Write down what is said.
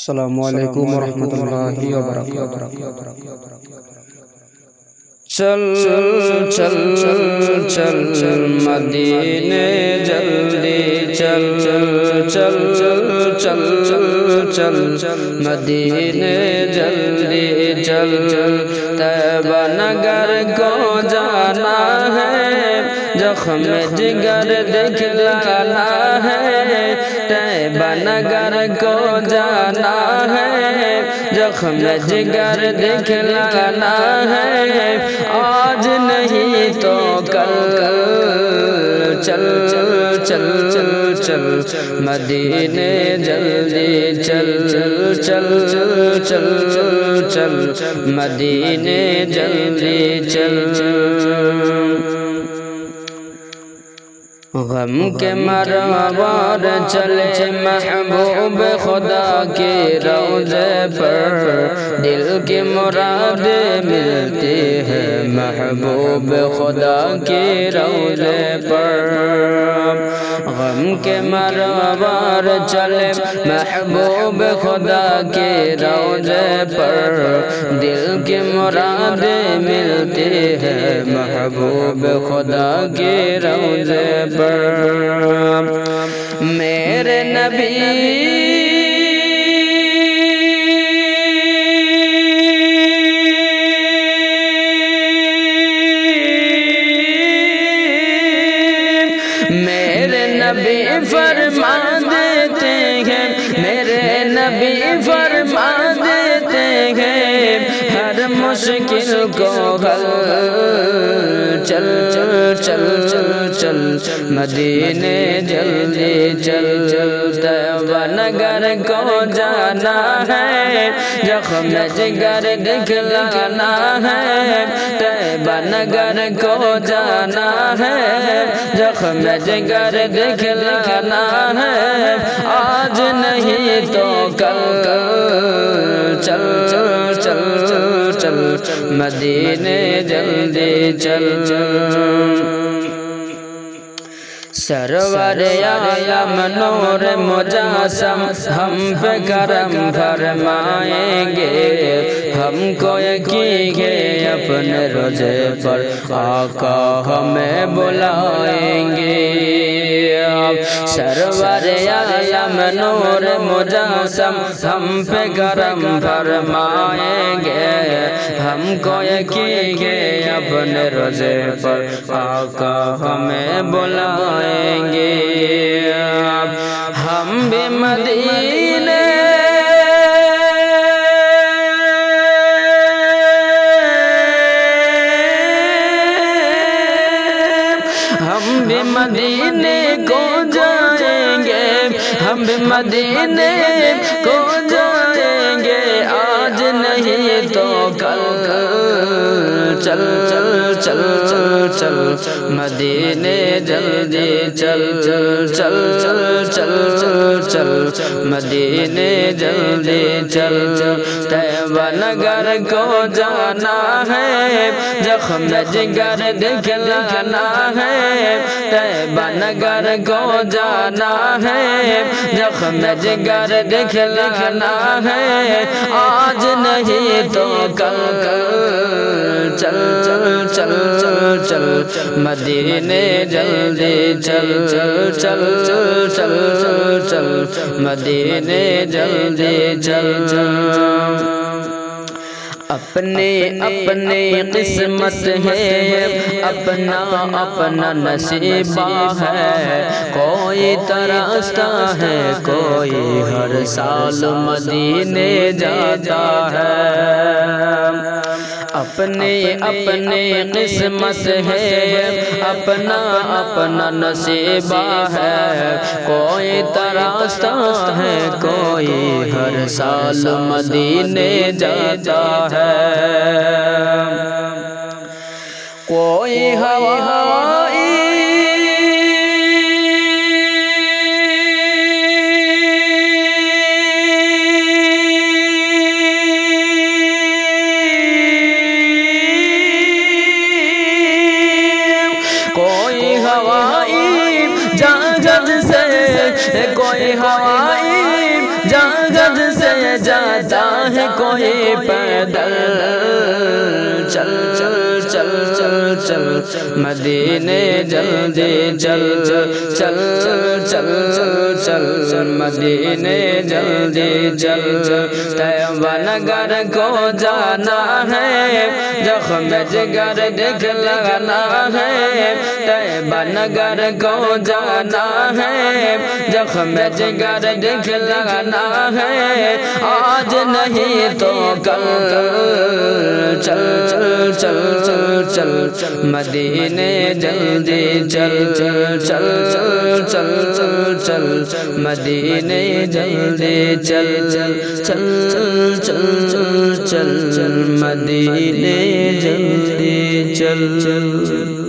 السلام علیکم ورحمۃ اللہ وبرکاتہ چل چل چل چل چل مدینے جلدی چل چل چل چل چل چل چل مدینے جلدی چل چل تیبہ نگر کو جانا ہے زخم جگر دکھلانا ہے تیبہ نگر کو جانا ہے۔ زخم جگر دکھلانا ہے، آج نہیں تو کل۔ چل چل چل چل چل مدینے جلدی چل چل چل چل چل مدینے جلدی چل چل۔ غم کے مرور چلے محبوب خدا کے روزے پر دل کی مراد ملتی ہے محبوب خدا کے روزے پر غم کے مرور چلے محبوب خدا کے روزے پر دل کی مراد ملتی ہے محبوب خدا کے روزے پر میرے نبی۔ میرے نبی فرما دیتے ہیں۔ میرے نبی فرما دیتے ہیں۔ ہر مشکل کو حل۔ مدینے جلدی چل چل نگر کو جانا ہے زخم جگر دکھلانا ہے تیبہ نگر کو جانا ہے زخم جگر دکھلانا ہے آج نہیں تو کل چل چل چل چل مدینے جلدی چل چل سرور عالم نور مجاسم ہم پہ کرم فرمائیں گے ہم کو یقین گے اپنے روزے پر آقا ہمیں بلائیں گے سرور عالم نور مجسم، ہم پہ گرم فرمائیں گے۔ ہم کو یقین گے اپنے روزے پر آقا ہمیں بلائیں گے۔ ہم بھی مدینے ہم بھی مدینے کو جائیں گے، ہم بھی مدینے کو جائیں گے۔ آج نہیں تو کل چل چل چل چل مدینے جلدی چل چل چل چل چل چل چل مدینے جلدی چل چل تیبہ نگر کو جانا ہے زخم جگر دکھلانا ہے تیبہ نگر کو جانا ہے زخم جگر دکھلانا ہے آج نہیں تو کل چل چل چل چل چل مدینے جلدی چل چل چل چل چل چل مدینے جلدی چل چل اپنے اپنے قسمت ہے اپنا اپنا نصیبہ ہے کوئی ترستا ہے کوئی ہر سال مدینے جاتا ہے اپنے اپنے قسمت ہے، اپنا اپنا نصیبہ ہے۔ کوئی تراستہ ہے، کوئی ہر سال مدینے جاتا ہے۔ کوئی ہوا ہوائی جاگد سے جاتا ہے کوئی پیدل۔ چل چل چل چل چل، مدینے جلدی، چل چل چل چل چل مدینے جلدی چل تیوہ نگر کو جانا ہے زخم جگر دکھ لگنا ہے تیوہ نگر کو جانا ہے زخم جگر دکھ لگنا ہے آج نہیں تو کل چل چل چل چل چل مدینے جلدی چل چل چل چل چل چل چل مدینے جلدی چل چل چل چل چل چل چل مدینے جلدی چل چل